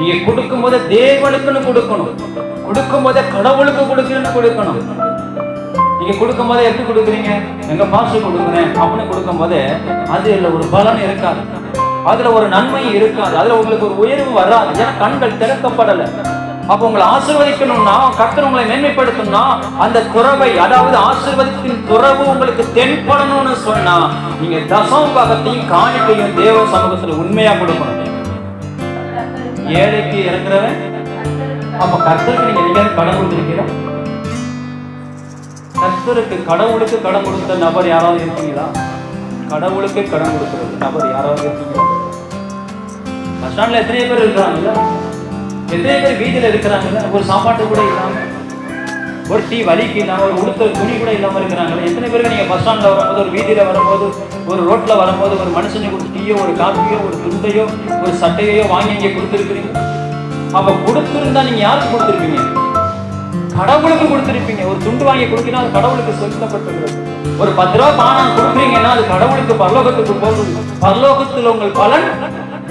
நீங்க கொடுக்கும் போது தேவனுக்குன்னு கொடுக்கணும். கொடுக்கும் போதே கடவுளுக்கு கொடுக்கணும்னு கொடுக்கணும். நீங்க கொடுக்கும் போதே எப்படி கொடுக்குறீங்க? எங்க பாசு கொடுக்குறேன் அப்படின்னு கொடுக்கும் போதே அதுல ஒரு பலன் இருக்காது. அதுல ஒரு நன்மை இருக்காது. அதுல உங்களுக்கு ஒரு உயர்வு வராது. ஏன்னா கண்கள் திறக்கப்படல. அப்ப உங்களை ஆசிர்வதிக்கணும்னா கர்த்தர் உங்களை மேன்மைப்படுத்தணும்னா அந்த துறவை அதாவது ஆசீர்வாதத்தின் துறவு உங்களுக்கு தென்படணும்னு சொன்னா நீங்க தசம் பாகத்தையும் காணிக்கையும் தேவ சமூகத்துல உண்மையா கொடுக்கணும். ஏழைக்கு இறங்குறவன் அப்ப கர்த்தருக்கு நீங்க எங்கேயாவது கடன் கொடுத்துருக்கீங்க கர்த்தருக்கு கடவுளுக்கு கடன் கொடுத்த நபர் யாராவது இருக்கீங்களா? கடவுளுக்கு கடன் கொடுக்கிறது நபர் யாராவது இருக்கீங்களா? பஸ் ஸ்டாண்ட்ல எத்தனை பேர் இருக்கிறாங்கல்ல? எத்தனை பேர் வீதியில இருக்கிறாங்கல்ல? ஒரு சாப்பாட்டு கூட இல்லாமல் ஒரு டீ வலிக்கு இல்லாமல் ஒரு உடுத்த துணி கூட இல்லாமல் இருக்கிறாங்களே எத்தனை பேருக்கு நீங்கள் பஸ் ஸ்டாண்டில் வரும்போது ஒரு வீதியில் வரும்போது ஒரு ரோட்டில் வரும்போது ஒரு மனுஷனுக்கு ஒரு டீயோ ஒரு காஃபியோ ஒரு துண்டையோ ஒரு சட்டையோ வாங்கி இங்கே கொடுத்துருக்குறீங்க? அப்போ கொடுத்துருந்தா நீங்கள் யாருக்கு கொடுத்துருப்பீங்க? கடவுளுக்கு கொடுத்துருப்பீங்க. ஒரு துண்டு வாங்கி கொடுத்தீங்கன்னா அது கடவுளுக்கு செலுத்தப்பட்டிருக்கிறது. ஒரு பத்து ரூபா பானம் கொடுக்குறீங்கன்னா அது கடவுளுக்கு பரலோகத்துக்கு போகுது. பரலோகத்தில் உங்கள் பலன்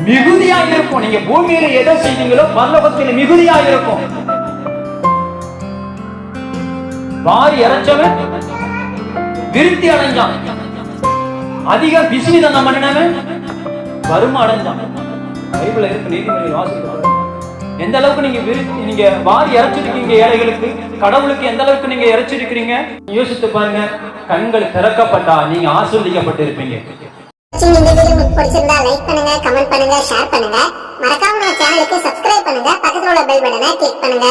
மிகுதியாக இருக்கும். நீங்க பூமியில எதை செய்வீங்களோ பரலோகத்தில் மிகுதியாக இருக்கும். வாரி இறைச்சவன் விருத்தி அடைஞ்சான் அதிக பிசினிதனம் பண்ணினவன் வறுமை அடைஞ்சான் பைபிள் இருக்கு நீதிமொழி வாசிக்கிறாங்க எந்த அளவுக்கு நீங்க விருத்தி நீங்க வாரி இறைச்சிருக்கீங்க ஏழைகளுக்கு? கடவுளுக்கு எந்த அளவுக்கு நீங்க இறைச்சிருக்கிறீங்க? யோசித்து பாருங்க கண்கள் திறக்கப்பட்டா நீங்க ஆசிர்வதிக்கப்பட்டு இருப்பீங்க இந்த வீடியோ உங்களுக்கு பிடிச்சிருந்தா லைக் பண்ணுங்க கமெண்ட் பண்ணுங்க ஷேர் பண்ணுங்க. மறக்காம நம்ம சேனலுக்கு சப்ஸ்கிரைப் பண்ணுங்க. பக்கத்துல உள்ள பெல் பட்டனை கிளிக் பண்ணுங்க.